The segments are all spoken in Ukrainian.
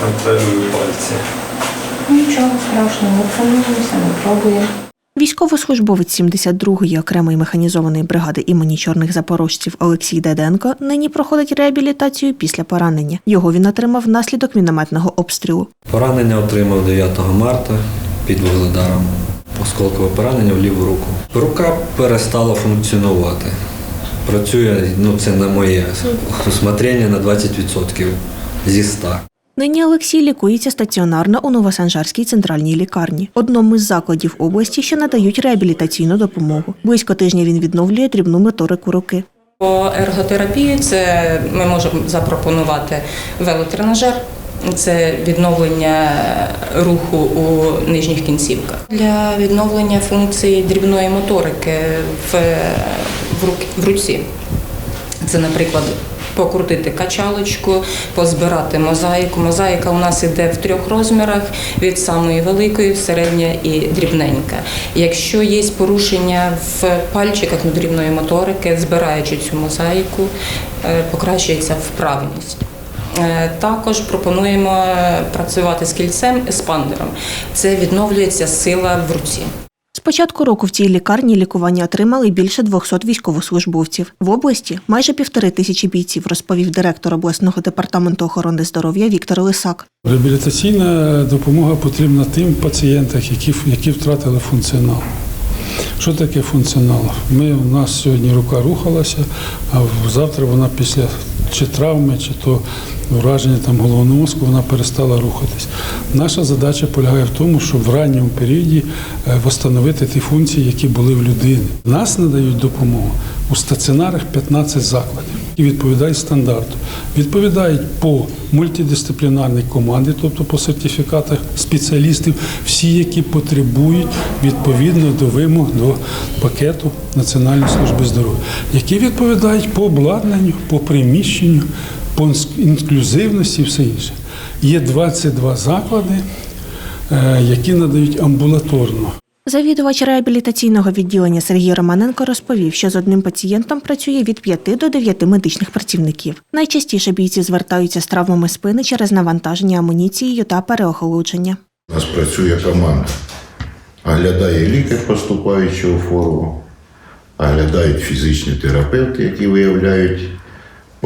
контролюю пальці. Нічого страшного, не тренуємося, не пробуємо. Військовослужбовець 72-ї окремої механізованої бригади імені чорних запорожців Олексій Деденко нині проходить реабілітацію після поранення. Його він отримав внаслідок мінометного обстрілу. Поранення отримав 9 марта під вугледаром. Осколкове поранення в ліву руку. Рука перестала функціонувати. Працює, ну це на моє усмотрення на 20% зі 100. Нині Олексій лікується стаціонарно у Новосанжарській центральній лікарні, одному з закладів області, що надають реабілітаційну допомогу. Близько тижня він відновлює дрібну моторику руки. По ерготерапії це ми можемо запропонувати велотренажер. Це відновлення руху у нижніх кінцівках для відновлення функції дрібної моторики в, рук- в руці. Це, наприклад, покрутити качалочку, позбирати мозаїку. Мозаїка у нас іде в трьох розмірах: від самої великої, середня і дрібненька. Якщо є порушення в пальчиках дрібної моторики, збираючи цю мозаїку, е, покращується вправність. Е, Також пропонуємо працювати з кільцем еспандером. Це відновлюється сила в руці. З початку року в цій лікарні лікування отримали більше 200 військовослужбовців. В області майже півтори тисячі бійців, розповів директор обласного департаменту охорони здоров'я Віктор Лисак. Реабілітаційна допомога потрібна тим пацієнтам, які, які втратили функціонал. Що таке функціонал? Ми, у нас сьогодні рука рухалася, а завтра вона після чи травми, чи то враження там, головного мозку вона перестала рухатись. Наша задача полягає в тому, щоб в ранньому періоді встановити ті функції, які були в людини. Нас надають допомогу у стаціонарах 15 закладів і відповідають стандарту. Відповідають по мультидисциплінарній команді, тобто по сертифікатах спеціалістів, всі, які потребують відповідно до вимог до пакету Національної служби здоров'я, які відповідають по обладнанню, по приміщенню, по інклюзивності і все інше. Є 22 заклади, е, які надають амбулаторно. Завідувач реабілітаційного відділення Сергій Романенко розповів, що з одним пацієнтом працює від 5 до 9 медичних працівників. Найчастіше бійці звертаються з травмами спини через навантаження амуніцією та переохолодження. У нас працює команда. Оглядає лікар поступаючого форму, оглядають фізичні терапевти, які виявляють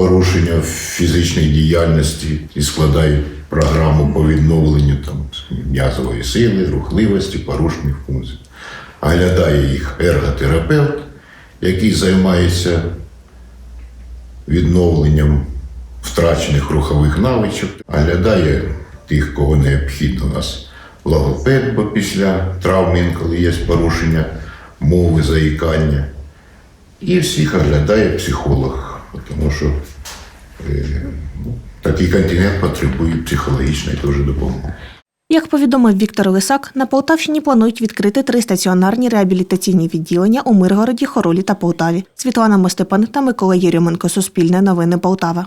порушення в фізичній діяльності і складають програму по відновленню там, м'язової сили, рухливості, порушених функцій. Оглядає їх ерготерапевт, який займається відновленням втрачених рухових навичок, оглядає тих, кого необхідно у нас логопед, бо після травми інколи є порушення мови, заїкання. І всіх оглядає психолог, тому що е, такий континент потребує психологічної теж допомоги. Як повідомив Віктор Лисак, на Полтавщині планують відкрити три стаціонарні реабілітаційні відділення у Миргороді, Хоролі та Полтаві. Світлана Мостепан та Микола Єрьоменко. Суспільне новини Полтава.